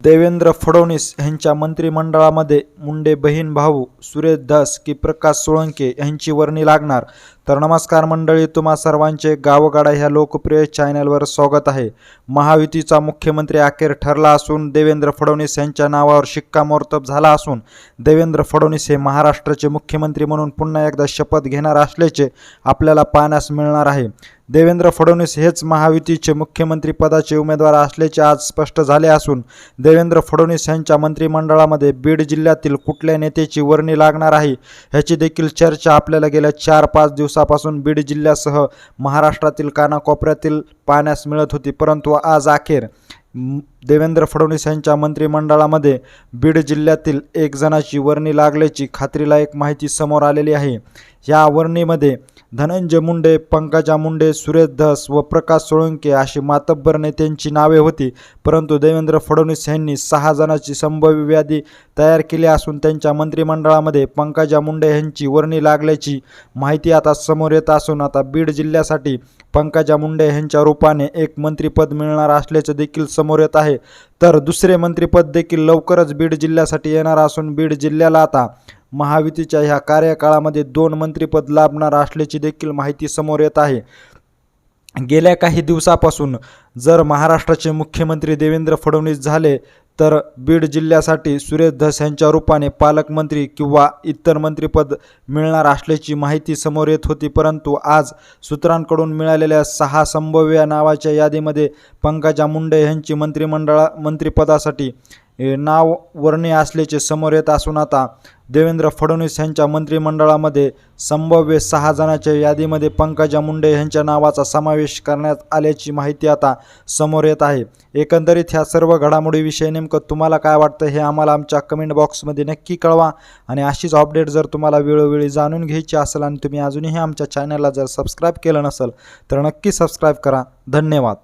देवेंद्र फडणवीस यांच्या मंत्रिमंडळामध्ये मुंडे बहीण भाऊ सुरेश धस की प्रकाश सोळंके यांची वर्णी लागणार. तर नमस्कार मंडळी तुम्हा सर्वांचे गावगाडा ह्या लोकप्रिय चॅनलवर स्वागत आहे. महायुतीचा मुख्यमंत्री अखेर ठरला असून देवेंद्र फडणवीस यांच्या नावावर शिक्कामोर्तब झाला असून देवेंद्र फडणवीस हे महाराष्ट्राचे मुख्यमंत्री म्हणून पुन्हा एकदा शपथ घेणार असल्याचे आपल्याला पाहण्यास मिळणार आहे. देवेंद्र फडणवीस हेच महायुतीचे मुख्यमंत्री पदाचे उमेदवार असल्याचे आज स्पष्ट झाले असून देवेंद्र फडणवीस यांच्या मंत्रिमंडळामध्ये बीड जिल्ह्यातील कुठल्या नेत्याची वर्णी लागणार आहे ह्याची देखील चर्चा आपल्याला गेल्या चार पाच दिवसापासून बीड जिल्ह्यासह महाराष्ट्रातील कानाकोपऱ्यातील पाण्यास मिळत होती. परंतु आज अखेर देवेंद्र फडणवीस यांच्या मंत्रिमंडळामध्ये बीड जिल्ह्यातील एक जणाची वर्णी लागल्याची खात्रीलायक माहिती समोर आलेली आहे. या वर्णीमध्ये धनंजय मुंडे पंकजा मुंडे सुरेश धस व प्रकाश सोळंके अशी मातब्बर नेत्यांची नावे होती. परंतु देवेंद्र फडणवीस यांनी सहा जणांची संभाव्य यादी तयार केली असून त्यांच्या मंत्रिमंडळामध्ये पंकजा मुंडे यांची वर्णी लागल्याची माहिती आता समोर येत असून आता बीड जिल्ह्यासाठी पंकजा मुंडे यांच्या रूपाने एक मंत्रिपद मिळणार असल्याचं देखील समोर येत आहे. तर दुसरे मंत्रिपद देखील लवकरच बीड जिल्ह्यासाठी येणार असून बीड जिल्ह्याला आता महायुतीच्या ह्या कार्यकाळामध्ये दोन मंत्रिपद लाभणार असल्याची देखील माहिती समोर येत आहे. गेल्या काही दिवसापासून जर महाराष्ट्राचे मुख्यमंत्री देवेंद्र फडणवीस झाले तर बीड जिल्ह्यासाठी सुरेश धस यांच्या रूपाने पालकमंत्री किंवा इतर मंत्रिपद मिळणार असल्याची माहिती समोर येत होती परंतु आज सूत्रांकडून मिळालेल्या सहा संभाव्य नावाच्या यादीमध्ये पंकजा मुंडे यांची मंत्रिमंडळा मंत्रिपदासाठी नाव वर्णी असल्याचे समोर येत असून आता देवेंद्र फडणवीस यांच्या मंत्रिमंडळामध्ये संभाव्य सहा जणांच्या यादीमध्ये पंकजा मुंडे यांच्या नावाचा समावेश करण्यात आल्याची माहिती आता समोर येत आहे. एकंदरीत ह्या सर्व घडामोडीविषयी नेमकं तुम्हाला काय वाटतं हे आम्हाला आमच्या कमेंट बॉक्समध्ये नक्की कळवा आणि अशीच अपडेट जर तुम्हाला वेळोवेळी जाणून घ्यायची असेल आणि तुम्ही अजूनही आमच्या चॅनलला जर सबस्क्राईब केलं नसेल तर नक्की सबस्क्राईब करा. धन्यवाद.